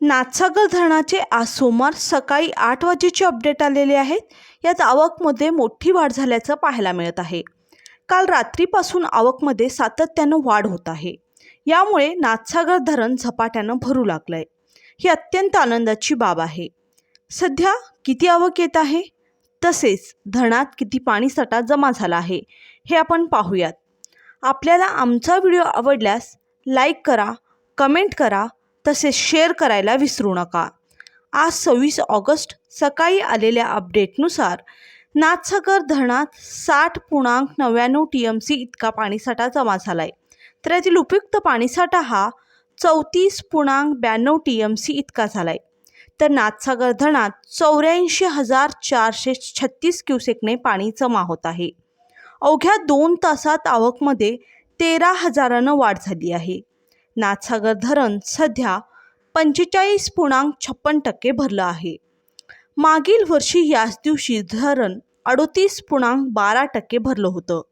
नाथसागर धरणाचे आज सोमवार सकाळी आठ वाजेचे अपडेट आलेले आहेत यात आवकमध्ये मोठी वाढ झाल्याचं पाहायला मिळत आहे. काल रात्रीपासून आवकमध्ये सातत्यानं वाढ होत आहे. यामुळे नाथसागर धरण झपाट्यानं भरू लागलंय. ही अत्यंत आनंदाची बाब आहे. सध्या किती आवक येत आहे? तसेच धरणात किती पाणीसाठा जमा झाला आहे हे आपण पाहूयात. आपल्याला आमचा व्हिडिओ आवडल्यास लाईक करा कमेंट करा तसेच शेअर करायला विसरू नका. आज सव्वीस ऑगस्ट सकाळी आलेल्या अपडेटनुसार नाथसागर धरणात साठ पूर्णांक नव्याण्णव टी एम सी इतका पाणीसाठा जमा झाला आहे तर यातील उपयुक्त पाणीसाठा हा चौतीस पूर्णांक ब्याण्णव टी एम सी इतका झाला आहे तर नाथसागर धरणात चौऱ्याऐंशी हजार चारशे छत्तीस क्युसेकने पाणी जमा होत आहे. अवघ्या दोन तासात आवकमध्ये तेरा हजारानं वाढ झाली आहे. नाथसागर धरण सध्या पंचेचाळीस पूर्णांक छप्पन टक्के भरलं आहे. मागील वर्षी याच दिवशी धरण अडोतीस पूर्णांक बारा टक्के भरलं होतं.